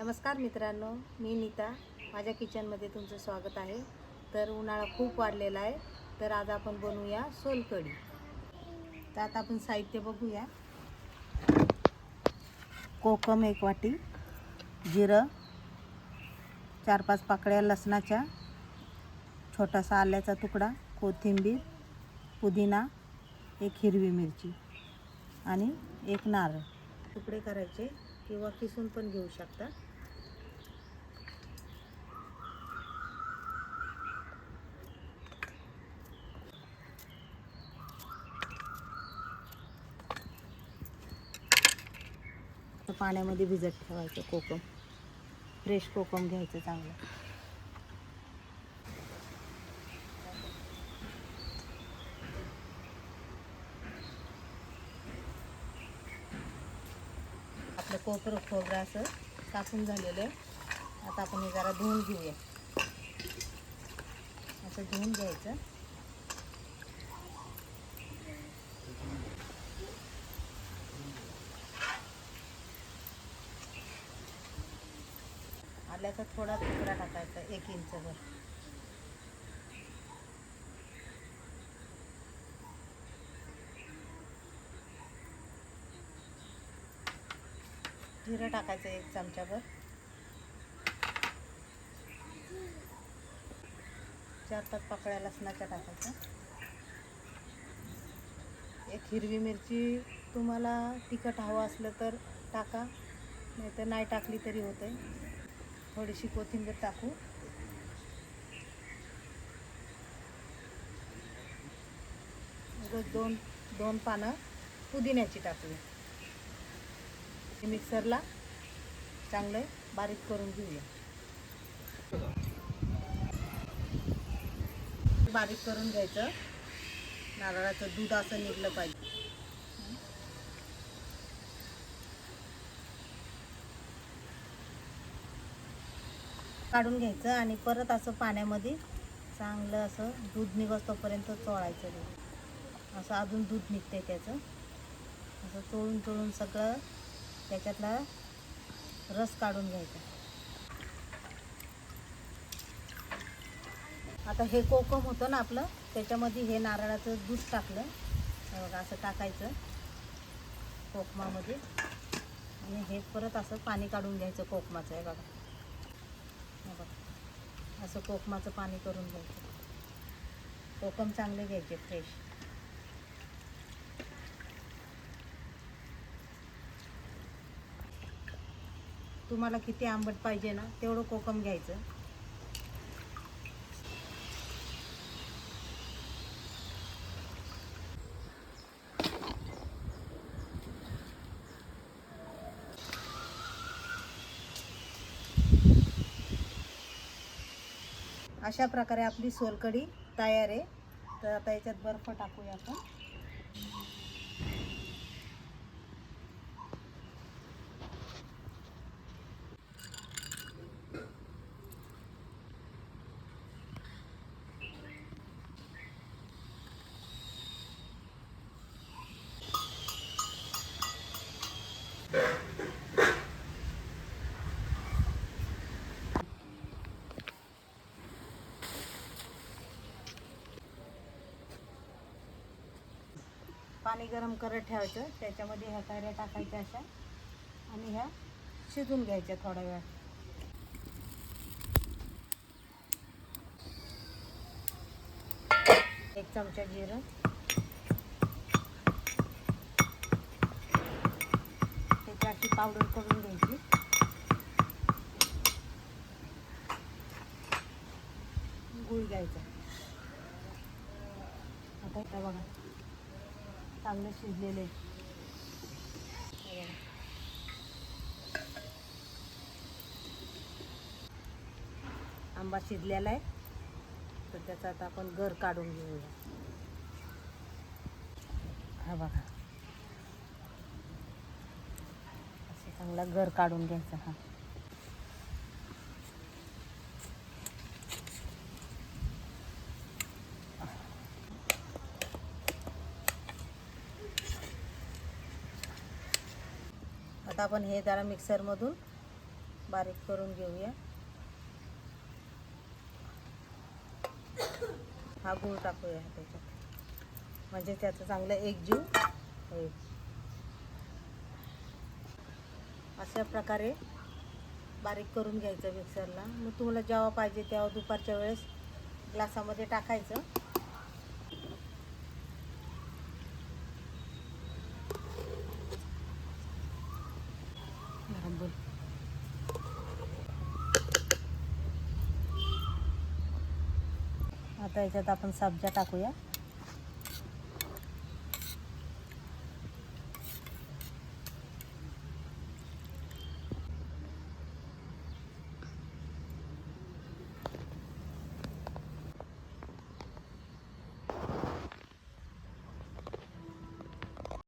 नमस्कार मित्रांनो मी नीता. माझ्या किचनमध्ये तुमचं स्वागत आहे. तर उन्हाळा खूप वाढलेला आहे. तर आज आपण बनवूया सोलकढी. तर आता आपण साहित्य बघूया. कोकम एक वाटी जिरं चार पाच पाकळ्या लसणाच्या छोटासा आल्याचा तुकडा कोथिंबीर पुदिना एक हिरवी मिरची आणि एक नारळ. तुकडे करायचे किंवा किसून पण घेऊ शकता. पाण्यामध्ये भिजत ठेवायचं कोकम. फ्रेश कोकम घ्यायचं चांगलं. आपलं कोपर खोबरं असं कापून झालेलं आहे. आता आपण हे जरा धुवून घेऊया. असं धुवून घ्यायचं. आल्याचा थोडा तुकडा टाकायचा एक इंचभर जिरं टाकायचं एक चमचाभर. चार पाच पाकळ्या लसणाच्या टाकायच्या. एक हिरवी मिरची तुम्हाला तिखट हवं असलं तर टाका नाही तर नाही टाकली तरी होते थोडीशी कोथिंबीर टाकू. दोन दोन पानं पुदिन्याची टाकूया मिक्सरला चांगलं बारीक करून घेऊया. बारीक करून घ्यायचं. नारळाचं दूध असं निघलं पाहिजे. काढून घ्यायचं आणि परत असं पाण्यामध्ये चांगलं असं दूध निघतोपर्यंत चोळायचं असं अजून दूध निघते त्याचं. असं चोळून चोळून सगळं त्याच्यातला रस काढून घ्यायचा. आता हे कोकम होतं ना आपलं त्याच्यामध्ये हे नारळाचं दूध टाकलं. बघा असं टाकायचं कोकमामध्ये. आणि हे परत असं पाणी काढून घ्यायचं कोकमाचं आहे बघा. हे बघा. असं कोकमाचं पाणी करून घ्यायचं. कोकम चांगले घ्यायचे फ्रेश तुम्हाला किती आंबट पाहिजे ना तेवढं कोकम घ्यायचं. अशा प्रकारे आपली सोलकढी तयार आहे. तर आता याच्यात बर्फ टाकूया आपण. पाणी गरम करत ठेवायचं. त्याच्यामध्ये ह्या कैऱ्या टाकायच्या अशा. आणि ह्या शिजून घ्यायच्या थोडा वेळ. एक चमचा जिरं. त्याची अशी पावडर करून घ्यायची. गुळ घ्यायचा. आता बघा. चांगले शिजलेले. आंबा शिजलेला आहे. तर त्याचा आता आपण गर काढून घेऊया. हा बघा. असं चांगला गर काढून घ्यायचा हा. आता आपण हे जरा मिक्सरमधून बारीक करून घेऊया. हा गूळ टाकूया त्याच्यात. म्हणजे त्याचं चांगलं एकजीव होईल. अशा प्रकारे बारीक करून घ्यायचं मिक्सरला. मग तुम्हाला जेव्हा पाहिजे तेव्हा दुपारच्या वेळेस ग्लासामध्ये टाकायचं. आता याच्यात आपण सब्जा टाकूया.